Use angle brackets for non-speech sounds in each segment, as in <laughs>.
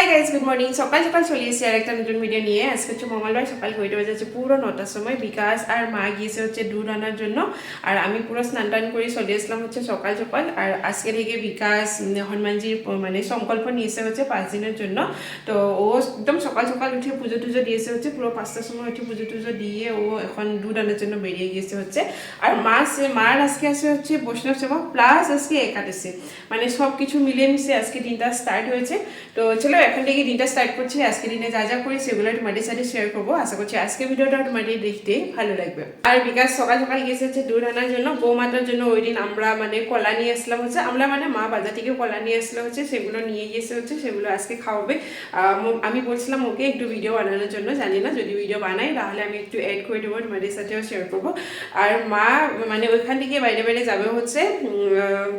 Hi guys good morning সকাল সকাল চলে এসেছি আর একটা নতুন ভিডিও নিয়ে। আজকে হচ্ছে মঙ্গলবার, সকাল ঘড়িটা বাজে হচ্ছে পুরো নটার সময় বিকাশ আর মা গিয়েছে হচ্ছে দুধ আনার জন্য। আর আমি পুরো স্নান টান করে চলে আসলাম হচ্ছে সকাল সকাল। আর আজকে থেকে বিকাশ হনুমানজির মানে সংকল্প নিয়েছে হচ্ছে পাঁচ দিনের জন্য। তো ও একদম সকাল সকাল উঠে পুজো টুজো দিয়েছে হচ্ছে। পুরো পাঁচটার সময় উঠে পুজো টুজো দিয়ে ও এখন দুধ আনার জন্য বেরিয়ে গিয়েছে হচ্ছে। আর মা সে মার আজকে আছে হচ্ছে বৈষ্ণব সেবা প্লাস আজকে একাদশী। মানে সব কিছু মিলিয়ে মিশে আজকে দিনটা স্টার্ট হয়েছে। তো চলো এখন থেকে দিনটা স্টার্ট করছি। আজকে দিনে যা যা করি সেগুলো তোমাদের সাথে শেয়ার করব। আশা করছি আজকে ভিডিওটা তোমাদের দেখতে ভালো লাগবে। আর বিকাশ সকাল সকাল গেছে হচ্ছে দুধ আনার জন্য। বৌমাতার জন্য ওই দিন আমরা মানে কলা নিয়ে আসলাম হচ্ছে। আমরা মানে মা বাজার থেকে কলা নিয়ে আসলো হচ্ছে। সেগুলো নিয়ে গিয়েছে হচ্ছে সেগুলো আজকে খাওয়াবে। আমি বলছিলাম ওকে একটু ভিডিও বানানোর জন্য, জানি না, যদি ভিডিও বানাই তাহলে আমি একটু অ্যাড করে দেবো তোমাদের সাথেও শেয়ার করব। আর মা মানে ওইখান থেকে বাইরে বাইরে যাবে হচ্ছে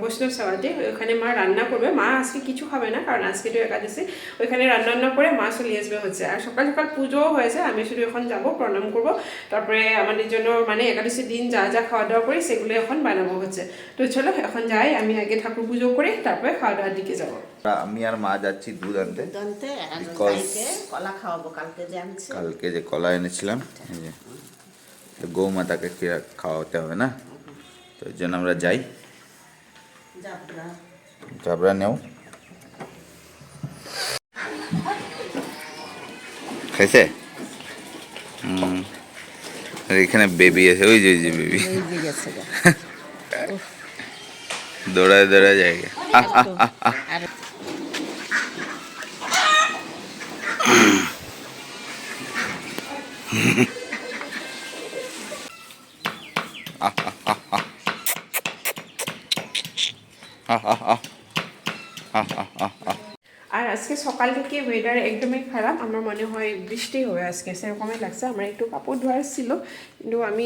বৈষ্ণব সভাতে ওখানে মা রান্না করবে। মা আজকে কিছু খাবে না, কারণ আজকে তো একাদশী। ওইখানে রান্না বান্না করে মা চলে আসবে হচ্ছে। আর সকাল সকাল পুজোও হয়েছে আমি শুধু এখন যাব প্রণাম করব। তারপরে আমাদের জন্য মানে একাদশীর দিন যা যা খাওয়া দাওয়া করি সেগুলো এখন বানাবো হচ্ছে। তো চলো এখন যাই আমি আগে ঠাকুর পুজো করে তারপরে খাওয়া দাওয়ার দিকে যাব। আমি আর মা যাচ্ছি দুধ আনতে। কলা খাওয়াবো কালকে যে কালকে যে কলা এনেছিলাম এই যে তো গৌমাতাকে খাওয়াতে হবে না? তো ওই জন্য আমরা যাই। যাবরা নেও। খাইছে? এখানে বেবি আছে ওই যে ওই যে বেবি এই যে গেছে গা। <laughs> দৌড়ায় দৌড়ায় জায়গা আর <laughs> আর আজকে সকাল থেকে ওয়েদার একদমই খারাপ। আমার মনে হয় বৃষ্টি হবে আজকে, সেরকমই লাগছে। আমার একটু কাপড় ধোয়ার ছিল, কিন্তু আমি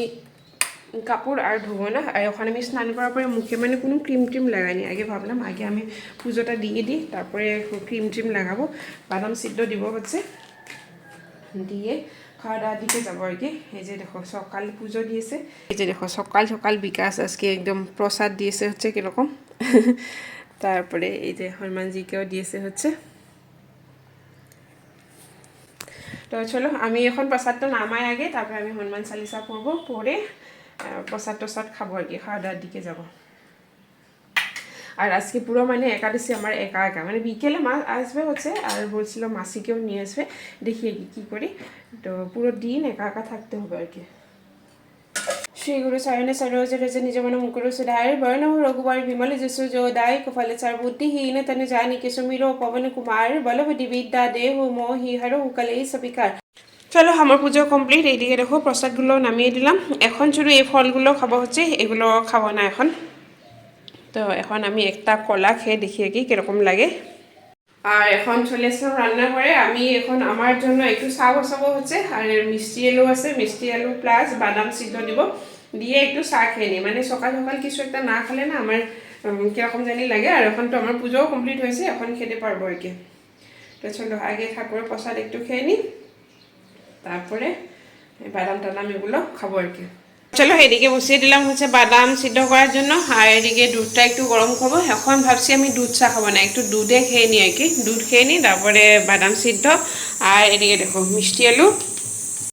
কাপড় আর ধোবো না। আর ওখানে আমি স্নান করার পরে মুখে মানে কোনো ক্রিম ট্রিম লাগাইনি। আগে ভাবলাম, আগে আমি পুজোটা দিয়ে দিই, তারপরে ক্রিম ট্রিম লাগাবো। বাদাম সিদ্ধ দিব হচ্ছে। দিয়ে খাওয়া দাওয়ার দিকে যাব আর কি। এই যে দেখো, সকাল পুজো দিয়েছে। এই যে দেখো, সকাল সকাল বিকাশ আজকে একদম প্রসাদ দিয়েছে হচ্ছে কীরকম। তারপরে এই যে হনুমানজিকেও দিয়েছে হচ্ছে। তো চলো আমি এখন প্রসাদটা নামাই আগে তারপরে আমি হনুমান চালিসা পড়ব পড়ে আহ, প্রসাদ টসাদ খাব আর কি খাওয়া দাওয়ার দিকে যাব। আর আজকে পুরো মানে একাদশী আমার একা একা মানে বিকেলে মা আসবে হচ্ছে আর বলছিল মাসিকেও নিয়ে আসবে দেখি কী করি। তো পুরো দিন একা একা থাকতে হবে আর কি શ્રી ગુરુ સાયને સરોજ રજ નિજ મન મુકુર સુધાર વર્ણ રઘુવાર વિમલ જસુ જોદાય કફલ સર્વબુદ્ધિહીન તન જાની કે સુમિરો પવન કુમાર બલવડી વિદ્યા દેહ મોহি হর কলে সবিকার। চলো আমার পুজো কমপ্লিট, এইদিকে দেখো প্রসাদগুলো নামিয়ে দিলাম। এখন শুধু এই ফলগুলো খাব হচ্ছে, এগুলো খাব না এখন। তো এখন আমি একটা কলা খেয়ে দেখি কি কীরকম লাগে। আর এখন চলে এসলাম রান্নাঘরে। আমি এখন আমার জন্য একটু চা বসাবো হচ্ছে, আর মিষ্টি আলু আছে, মিষ্টি আলু প্লাস বাদাম সিদ্ধ দিব। দিয়ে একটু চা খেয়ে নিই মানে সকাল সকাল কিছু একটা না খেলে না আমার কীরকম জানি লাগে। আর এখন তো আমার পুজোও কমপ্লিট হয়েছে, এখন খেতে পারব আর কি। আগে ঠাকুরের প্রসাদ একটু খেয়ে নিই তারপরে বাদাম টাদাম এগুলো খাব আর কি। চলো, এদিকে বসিয়ে দিলাম হচ্ছে বাদাম সিদ্ধ করার জন্য। আর এদিকে দুধটা একটু গরম খাব এখন ভাবছি আমি দুধ চা খাব না, একটু দুধে খেয়ে নিই আর কি। দুধ খেয়ে নিই তারপরে বাদাম সিদ্ধ। আর এদিকে দেখো, মিষ্টি আলু।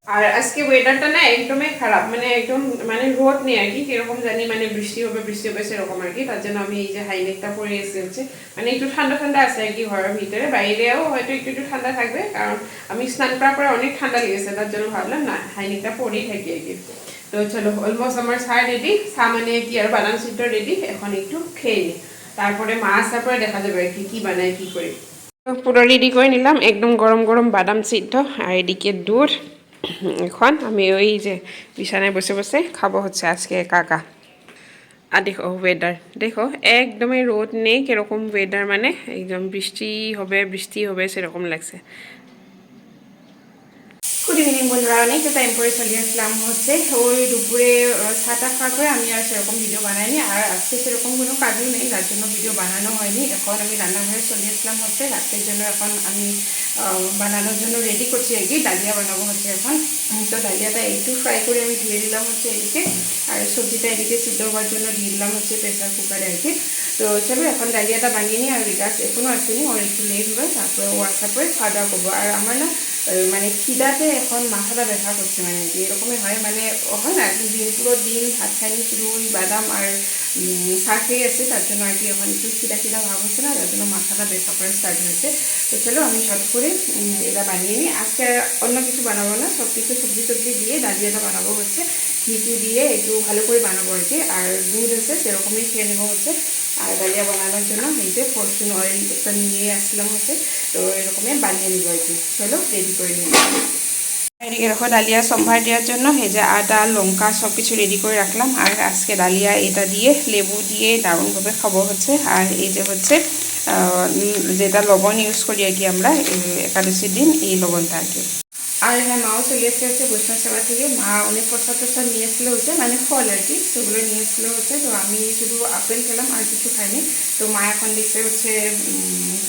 আর আজকে ওয়েদারটা না একদমই খারাপ মানে একদম মানে রোদ নেই আর কি, কীরকম জানি মানে বৃষ্টি হবে বৃষ্টি হবে সেরকম আর কি, তার জন্য আমি এই যে হাইনেকটা পরে এসে হচ্ছে মানে একটু ঠান্ডা ঠান্ডা আছে আর কি ঘরের ভিতরে, বাইরেও হয়তো একটু একটু ঠান্ডা থাকবে, কারণ আমি স্নান করার পরে অনেক ঠান্ডা লেগেছে, তার জন্য ভাবলাম না হাইনেকটা পরেই থাকি আর কি। তো চলো অলমোস্ট আমার চা রেডি চা মানে কি আর বাদাম সিদ্ধ রেডি এখন একটু খেয়ে নিই তারপরে মা আসার পরে দেখা যাবে আর কি কি বানায়, কি করি। পুরো রেডি করে নিলাম, একদম গরম গরম বাদাম সিদ্ধ, আর এদিকে দুধ এখন আমি ওই যে বিছানায় বসে বসে খাব হচ্ছে আজকে একা আর দেখো ওয়েদার দেখো একদমই রোদ নেই, কীরকম ওয়েদার মানে একদম বৃষ্টি হবে বৃষ্টি হবে, সেরকম লাগছে। গুড ইভিনিং বন্ধুরা। অনেকটা টাইম পরে চলে আসলাম হচ্ছে। ওই দুপুরে চাটা খাওয়ার পরে আমি আর সেরকম ভিডিও বানাইনি। আর আজকে সেরকম কোনো কাজও নেই। যার জন্য ভিডিও বানানো হয়নি। এখন আমি রান্নাঘরে চলে আসলাম হচ্ছে। রাত্রের জন্য এখন আমি বানানোর জন্য রেডি করছি আর ডালিয়া বানাবো হচ্ছে এখন। তো ডালিয়াটা একটু ফ্রাই করে আমি ধুয়ে দিলাম হচ্ছে এদিকে। আর সবজিটা এদিকে সিদ্ধ হওয়ার জন্য দিয়ে দিলাম হচ্ছে প্রেসার কুকারে আর কি। তো চলো, এখন ডালিয়াটা বানিয়ে নিই। আর বিকাশ এখনও আসেনি। ওর একটু লেট হবে তারপরে ও আসার পরে খাওয়া দাওয়া করব। আর আমার না মানে খিদাতে এখন মাথাটা ব্যথা করছে মানে এরকমই হয় মানে হয় না দিন, পুরো দিন ভাত খাইনি ওই বাদাম আর শাক খেয়ে এসে তার জন্য আর কি এখন একটু খিদা খিদা ভাব হচ্ছে না, তার জন্য মাথাটা ব্যথা করা স্টার্ট হয়েছে। তো চলো আমি শর্ট করে এটা বানিয়ে নিই। আজকে অন্য কিছু বানাবো না সব কিছু সবজি টবজি দিয়ে ডালিয়াটা বানাবো হচ্ছে ঘিটু দিয়ে একটু ভালো করে বানাবো আর কি, আর দুধ আছে সেরকমই খেয়ে নেব হচ্ছে। আর ডালিয়া বানানোর জন্য এই যে ফরচুন অয়েল একটা নিয়ে আসলাম হচ্ছে। তো এরকমই বানিয়ে নিবো আর কি চলো রেডি করে নিই এদিকে ডালিয়া সম্ভার দেওয়ার জন্য যে আদা, লঙ্কা সব কিছু রেডি করে রাখলাম। আর আজকে ডালিয়া এটা দিয়ে লেবু দিয়ে দারুণভাবে খাব হচ্ছে। আর এই যে হচ্ছে যেটা লবণ ইউজ করি আর কি আমরা একাদশীর দিন, এই লবণটা আর কি। আর হ্যাঁ মাও চলে এসে হচ্ছে বৈষ্ণব সেবা থেকে। মা অনেক প্রসাদ প্রসাদ নিয়ে এসলো হচ্ছে মানে ফল আর কি, সেগুলো নিয়ে এসলো হচ্ছে। তো আমি শুধু আপেল খেলাম, আর কিছু খাইনি। তো মা এখন দেখছে হচ্ছে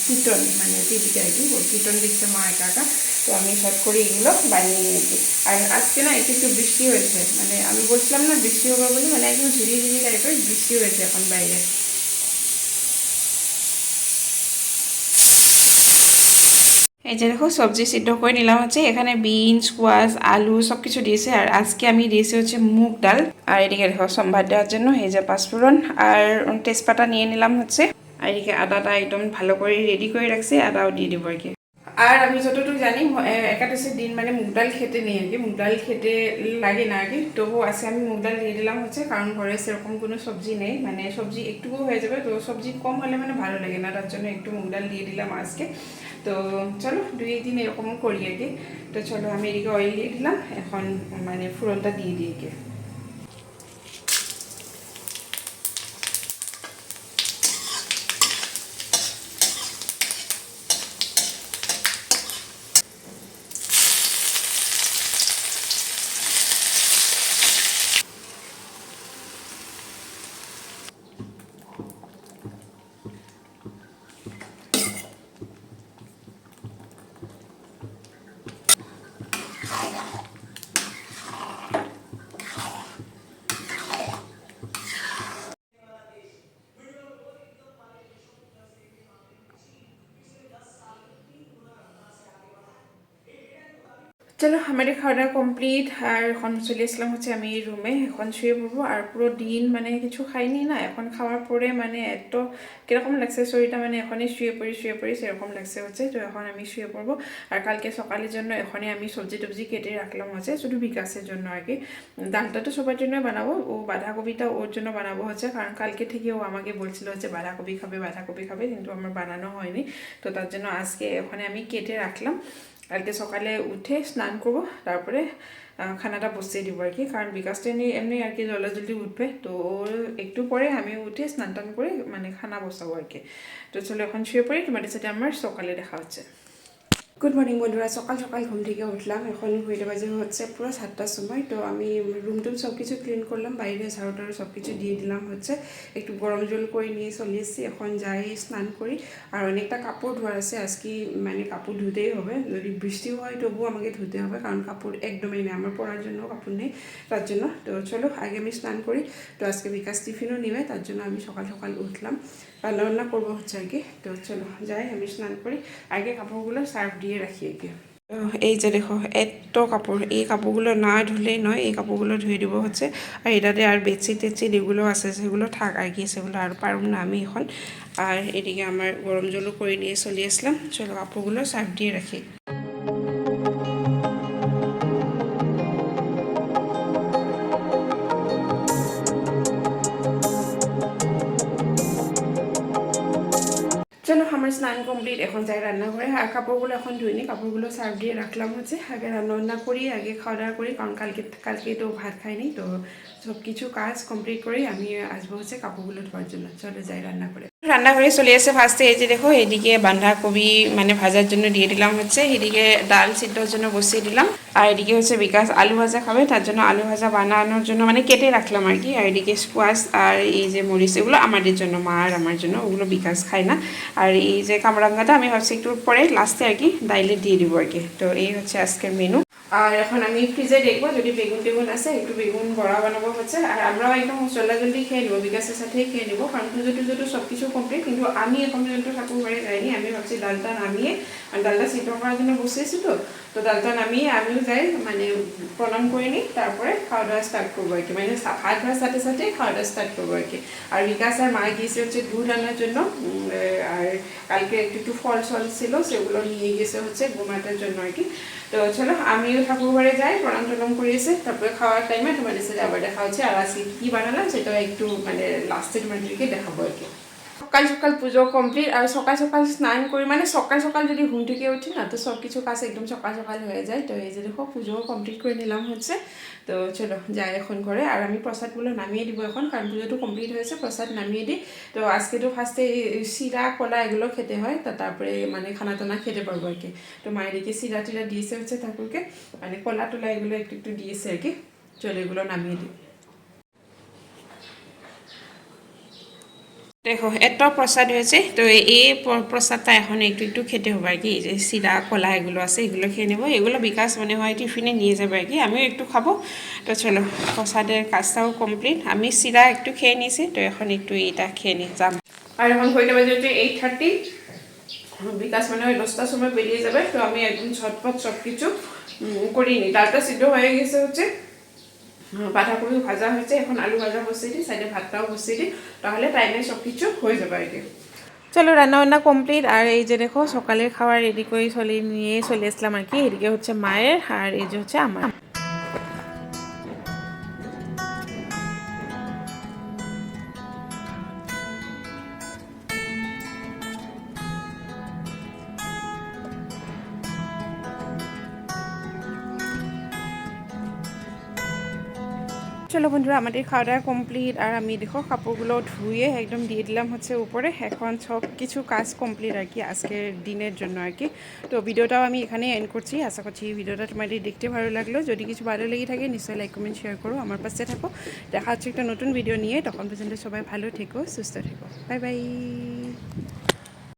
কীর্তন মানে টিভিতে আর কি কীর্তন দেখছে মা একা একা। তো আমি শর্ট করে এগুলো বানিয়ে নিয়েছি আর আজকে না একটু একটু বৃষ্টি হয়েছে মানে আমি বলছিলাম না বৃষ্টি হবে বলে মানে একদম ঝিরি ঝিরি টাইপের বৃষ্টি হয়েছে এখন বাইরে। এই যে দেখো, সবজি সিদ্ধ করে নিলাম হচ্ছে। এখানে বিন স্কোয়াশ, আলু সব কিছু দিয়েছে। আর আজকে আমি দিয়েছি হচ্ছে মুগ ডাল। আর এদিকে দেখো, সম্ভার দেওয়ার জন্য এই যে পাঁচফোড়ন। আর তেজপাতা নিয়ে নিলাম হচ্ছে। আর এদিকে আদাটা একদম ভালো করে রেডি করে রাখছি। আদাও দিয়ে দিব আর কি আর আমি যতটুকু জানি একাদশীর দিন মানে মুগ ডাল খেতে নেই আর কি। মুগ ডাল খেতে লাগে না আর কি। তবু আজকে আমি মুগ ডাল দিয়ে দিলাম হচ্ছে, কারণ ঘরে সেরকম কোনো সবজি নেই। মানে সবজি একটুকু হয়ে যাবে, তো সবজি কম হলে মানে ভালো লাগে না। তার জন্য একটু মুগ ডাল দিয়ে দিলাম আজকে। তো চলো, দুই দিন এরকম করি আর কি। তো চলো, আমি এদিকে অয়েল দিয়ে দিলাম। এখন মানে ফুরনটা দিয়ে দিই Yeah. চলো, আমাদের খাওয়া দাওয়া কমপ্লিট আর এখন চলে আসলাম হচ্ছে আমি রুমে এখন শুয়ে পড়ব, আর পুরো দিন মানে কিছু খাইনি না। এখন খাওয়ার পরে মানে এত কীরকম লাগছে, শরীরটা মানে এখনই শুয়ে পড়ি শুয়ে পড়ি, সেরকম লাগছে হচ্ছে। তো এখন আমি শুয়ে পড়ব। আর কালকে সকালের জন্য এখনই আমি সবজি টবজি কেটে রাখলাম হচ্ছে, শুধু বিকাশের জন্য আর কি। ডালটা তো সবার জন্য বানাবো, ও বাঁধাকপিটা ওর জন্য বানাবো হচ্ছে, কারণ কালকে থেকে ও আমাকে বলছিল হচ্ছে বাঁধাকপি খাবে বাঁধাকপি খাবে, কিন্তু আমার বানানো হয়নি। তো তার জন্য আজকে ওখানে আমি কেটে রাখলাম। কালকে সকালে উঠে স্নান করব, তারপরে খানাটা বসিয়ে দিব আর কি। কারণ বিকাশ এমনি এমনি আর কি জলদি উঠবে। তো ওর একটু পরে আমি উঠে স্নান টান করে মানে খানা বসাবো আর কি। তো চলো এখন শুয়ে পড়ি, তোমাদের সাথে আমার সকালে দেখা হচ্ছে। গুড মর্নিং বন্ধুরা। সকাল সকাল ঘুম থেকে উঠলাম। এখন ঘুরে বাজে হচ্ছে পুরো সাতটার সময়। তো আমি রুম টুম সব কিছু ক্লিন করলাম। বাইরে ঝাড়ু টাড়ু সব কিছু দিয়ে দিলাম হচ্ছে। একটু গরম জল করে নিয়ে চলে এসেছি। এখন যাই স্নান করি। আর অনেকটা কাপড় ধোয়ার আছে। আজকে মানে কাপড় ধুতেই হবে। যদি বৃষ্টি হয় তবুও আমাকে ধুতে হবে। কারণ কাপড় একদমই নেই। আমার পরার জন্য কাপড় নেই। তার জন্য। তো চলো, আগে আমি স্নান করি। তো আজকে বিকাশ টিফিনও নেবে। তার জন্য আমি সকাল সকাল উঠলাম। রান্না বান্না করব হচ্ছে আর কি তো চলো যাই, আমি স্নান করি। আগে কাপড়গুলো সার্ফ দিয়ে রাখি আগে। এই যে দেখো, এত কাপড়। এই কাপড়গুলো না ধুলেই নয়, এই কাপড়গুলো ধুয়ে দিব হচ্ছে। আর এটাতে আর বেডশিট টেডশিট এগুলো আছে, সেগুলো থাক, আর কি, সেগুলো আর পারুম না আমি এখন। আর এদিকে আমার গরম জলও করে নিয়ে চলে আসলাম। চলো কাপড়গুলো সার্ফ দিয়ে রাখি। চলো আমার স্নান কমপ্লিট, এখন যাই রান্না করে আর কাপড়গুলো এখন ধুইনি কাপড়গুলো সার্ফ দিয়ে রাখলাম হচ্ছে আগে রান্না বান্না করি আগে খাওয়া দাওয়া করি কারণ কালকে কালকে তো ভাত খাইনি তো সব কিছু কাজ কমপ্লিট করে আমি আসব হচ্ছে কাপড়গুলো ধোয়ার জন্য। চলো যাই রান্না করে। রান্না করে চলে এসে ফার্স্টে এই যে দেখো, এদিকে বাঁধাকপি মানে ভাজার জন্য দিয়ে দিলাম হচ্ছে, এদিকে ডাল সিদ্ধর জন্য বসিয়ে দিলাম, আর এদিকে হচ্ছে বিকাশ আলু ভাজা খাবে, তার জন্য আলু ভাজা বানানোর জন্য মানে কেটে রাখলাম আর কি, আর এদিকে স্কোয়াশ আর এই যে মরিচ, এগুলো আমাদের জন্য, মা আর আমার জন্য, ওগুলো বিকাশ খায় না। আর এই যে কামরাঙ্গাটা আমি ভাবছি একটু পরে লাস্টে আর কি, ডাইলে দিয়ে দিব আর কি। তো এই হচ্ছে আজকের মেনু আর এখন আমি ফ্রিজে দেখব, যদি বেগুন টেগুন আছে, একটু বেগুন বড়া বানাবো হচ্ছে। আর আমরাও একদম জল্দা জলদি খেয়ে নেব, বিকাশের সাথেই খেয়ে নেব। কারণ পুজো টুজো সব কিছু কমপ্লিট কিন্তু আমি এখন পর্যন্ত ঠাকুর বাড়ি যাইনি। আমি ভাবছি ডালটা নামিয়ে, আর ডালটা সিদ্ধ করার জন্য বসেছি তো। তো ডালটা নামিয়ে আমিও যাই মানে প্রণাম করে নিই, তারপরে খাওয়া দাওয়া স্টার্ট করব আর কি। মানে ভাত খাওয়ার সাথে সাথে খাওয়া দাওয়া স্টার্ট করব আর কি। আর বিকাশ আর মা গিয়েছে হচ্ছে দুধ আনার জন্য। আর কালকে একটু একটু ফল সল ছিল, সেগুলো নিয়ে গেছে হচ্ছে গোমাটার জন্য আর কি। তো চলো, আমিও ঠাকুর ঘরে যাই, প্রণাম টনাম করে এসে তারপরে খাওয়ার টাইমে তোমার এসে আবার দেখা হচ্ছে। আর আজকে কী বানালাম সেটা একটু মানে লাস্টে তোমাদেরকে দেখাবো আর কি। সকাল সকাল পুজো কমপ্লিট আর সকাল সকাল স্নান করি মানে সকাল সকাল যদি ঘুম থেকে উঠি না, তো সব কিছু কাজ একদম সকাল সকাল হয়ে যায়। তো এই যে দেখো, পুজোও কমপ্লিট করে নিলাম হচ্ছে। তো চলো যাই এখন করে আর আমি প্রসাদগুলো নামিয়ে দিব এখন, কারণ পুজোটো কমপ্লিট হয়েছে, প্রসাদ নামিয়ে দিই। তো আজকে তো ফার্স্টে শিরা, কলা এগুলো খেতে হয়, তা তারপরে মানে খানা টানা খেতে পারব আর কি। তো মায়ের দিকে শিরা টিরা দিয়েছে হচ্ছে ঠাকুরকে মানে কলা টলা এগুলো একটু একটু দিয়েছে আর কি। চলো এগুলো নামিয়ে দিই। দেখো এত প্রসাদ হয়েছে, তো এই প্র- প্রসাদটা এখন একটু একটু খেতে হবে আর কি। যে চিরা কলা এগুলো আছে, এগুলো খেয়ে নেব। এগুলো বিকাশ মনে হয় টিফিনে নিয়ে যাবে আর কি। আমিও একটু খাব। তো চলো, প্রসাদের কাজটাও কমপ্লিট। আমি চিরা একটু খেয়ে নিয়েছি, তো এখন একটু এটা খেয়ে নিয়ে যাম। আর এখন ঘড়িটা বাজে হচ্ছে এইট থার্টি বিকাশ মানে ওই দশটার সময় বেরিয়ে যাবে, তো আমি একদম ঝটপট সব কিছু করিনি ডালটা সিদ্ধ হয়ে গেছে হচ্ছে। বাঁধাকপি ভাজা হয়েছে, এখন আলু ভাজা বসিয়ে দিই, সাইডে ভাতটাও বসিয়ে দিই, তাহলে টাইমে সব কিছু হয়ে যাবে আর কি চলো, রান্নাবান্না কমপ্লিট আর এই যে দেখো, সকালের খাবার রেডি করে চলে নিয়ে চলে আসলাম আর কি, এদিকে হচ্ছে মায়ের, আর এই যে হচ্ছে আমার। চলো বন্ধুরা, আমাদের খাওয়া দাওয়া কমপ্লিট আর আমি দেখো কাপড়গুলো ধুয়ে একদম দিয়ে দিলাম হচ্ছে উপরে। এখন সব কিছু কাজ কমপ্লিট আর কি আজকের দিনের জন্য আর কি। তো ভিডিওটাও আমি এখানে এন্ড করছি। আশা করছি এই ভিডিওটা তোমাদের দেখতে ভালো লাগল। যদি কিছু ভালো লেগে থাকে, নিশ্চয়ই লাইক কমেন্ট শেয়ার করো আমার পাশে থাকো। দেখা হচ্ছে একটা নতুন ভিডিও নিয়ে। তখন পর্যন্ত সবাই ভালো থেকো, সুস্থ থেকো। Bye bye